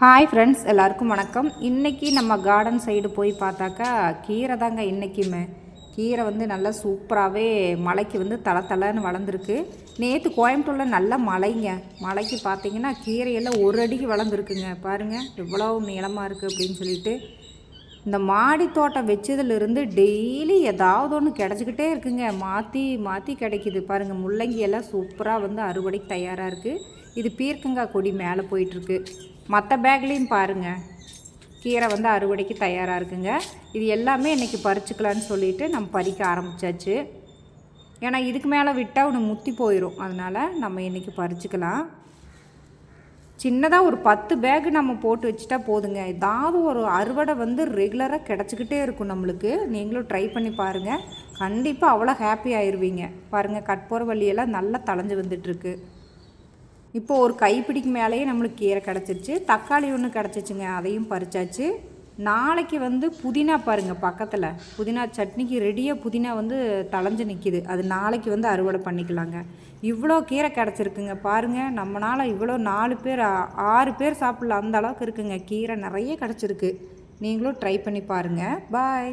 Hi friends எல்லாருக்கும் வணக்கம். இன்றைக்கி நம்ம கார்டன் சைடு போய் பார்த்தாக்கா கீரை தாங்க இன்றைக்குமே கீரை வந்து நல்லா சூப்பராகவே மலைக்கு வந்து தலை தலைன்னு வளர்ந்துருக்கு. நேற்று கோயம்புத்தூரில் நல்ல மழைங்க மலைக்கு பார்த்தீங்கன்னா கீரையெல்லாம் ஒரு அடிக்கு வளர்ந்துருக்குங்க. பாருங்கள் எவ்வளோ நீளமாக இருக்குது அப்படின்னு சொல்லிட்டு. இந்த மாடி தோட்டம் வச்சதுலேருந்து டெய்லி ஏதாவது ஒன்று கிடச்சிக்கிட்டே இருக்குங்க. மாற்றி மாற்றி கிடைக்கிது. பாருங்கள் முள்ளங்கி எல்லாம் சூப்பராக வந்து அறுவடைக்கு தயாராக இருக்குது இது பீர்க்கங்காய் கொடி மேலே போயிட்டுருக்கு மற்ற பேக்லேயும் பாருங்கள் கீரை வந்து அறுவடைக்கு தயாராக இருக்குங்க. இது எல்லாமே இன்றைக்கி பறிச்சுக்கலான்னு சொல்லிட்டு நம்ம பறிக்க ஆரம்பித்தாச்சு ஏன்னா இதுக்கு மேலே விட்டால் ஒன்று முத்தி போயிடும் அதனால் நம்ம இன்றைக்கி பறிச்சுக்கலாம். சின்னதாக ஒரு பத்து பேக் நம்ம போட்டு வச்சுட்டா போதுங்க. ஏதாவது ஒரு அறுவடை வந்து ரெகுலராக கிடச்சிக்கிட்டே இருக்கும் நம்மளுக்கு. நீங்களும் ட்ரை பண்ணி பாருங்கள் கண்டிப்பாக அவ்வளோ ஹாப்பி ஆயிடுவீங்க பாருங்கள் கட்போர வள்ளியெல்லாம் நல்லா தளைஞ்சு வந்துட்டுருக்கு இப்போ ஒரு கைப்பிடிக்கு மேலேயே நம்மளுக்கு கீரை கிடச்சிருச்சு. தக்காளி ஒன்று கிடச்சிச்சுங்க அதையும் பறிச்சாச்சு. நாளைக்கு வந்து புதினா பாருங்கள் பக்கத்தில். புதினா சட்னிக்கு ரெடியாக புதினா வந்து தளைஞ்சு நிற்கிது அது நாளைக்கு வந்து அறுவடை பண்ணிக்கலாங்க. இவ்வளோ கீரை கிடச்சிருக்குங்க பாருங்கள் நம்மளால் இவ்வளோ நாலு பேர் ஆறு பேர் சாப்பிட்ல அந்த அளவுக்கு இருக்குங்க. கீரை நிறைய கிடச்சிருக்கு. நீங்களும் ட்ரை பண்ணி பாருங்கள் பாய்